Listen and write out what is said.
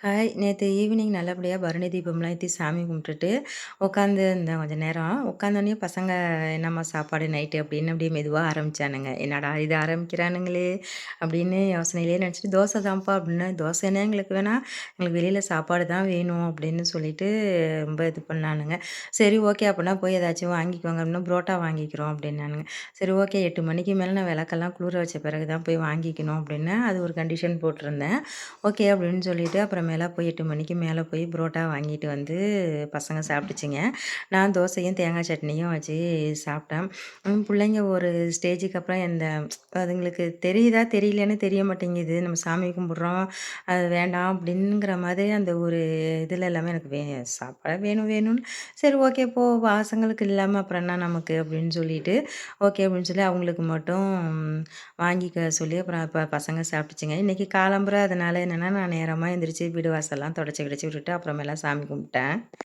Hi! நேற்று evening நல்லபடியாக பரணி தீபம்லாம் ஏற்றி சாமி கும்பிட்டுட்டு, உட்காந்து இருந்தேன் கொஞ்சம் நேரம். உட்காந்தோடனே பசங்க "என்னம்மா சாப்பாடு நைட்டு?" அப்படின்னு அப்படியே மெதுவாக ஆரம்பிச்சானுங்க. "என்னடா இது ஆரம்பிக்கிறானுங்களே!" அப்படின்னு யோசனையிலே நினச்சிட்டு "தோசை தான்ப்பா" அப்படின்னு "தோசைன்னா எங்களுக்கு வேணாம், எங்களுக்கு வெளியில் சாப்பாடு தான் வேணும்." அப்படின்னு சொல்லிட்டு ரொம்ப இது பண்ணானுங்க. சரி ஓகே அப்படின்னா போய் ஏதாச்சும் வாங்கிக்கோங்க அப்படின்னா, புரோட்டா வாங்கிக்கிறோம் அப்படின்னானுங்க. சரி ஓகே எட்டு மணிக்கு மேலே நான் விளக்கெல்லாம் குளிர வச்ச பிறகு தான் போய் வாங்கிக்கணும் அப்படின்னு அது ஒரு கண்டிஷன் போட்டிருந்தேன். ஓகே அப்படின்னு சொல்லிவிட்டு அப்புறம் மேலே போய் எட்டு மணிக்கு மேலே போய் புரோட்டா வாங்கிட்டு வந்து பசங்க சாப்பிட்டுச்சிங்க நான் தோசையும், தேங்காய் சட்னியும் வச்சு சாப்பிட்டேன். பிள்ளைங்க ஒரு ஸ்டேஜுக்கு அப்புறம் இந்த அதுங்களுக்கு தெரியுதா, தெரியலன்னு தெரிய மாட்டேங்குது. நம்ம சாமி கும்பிட்றோம் அது வேண்டாம் அப்படிங்கிற மாதிரி அந்த ஒரு இதில் எல்லாமே எனக்கு வே சாப்பாடு வேணும் வேணும்னு சரி ஓகே போ பசங்களுக்கு இல்லாமல் அப்புறம் என்ன நமக்கு அப்படின்னு சொல்லிட்டு, ஓகே அப்படின்னு சொல்லி அவங்களுக்கு மட்டும் வாங்கிக்க சொல்லி அப்புறம் இப்போ பசங்க சாப்பிட்டுச்சுங்க. இன்னைக்கு காலம்புற அதனால் என்னென்னா நான் நேரமாக எழுந்திரிச்சு வீடு வாசல்லாம் தொடச்சி கிடச்சி விட்டுட்டு அப்புறமேலாம் சாமி கும்பிட்டேன்.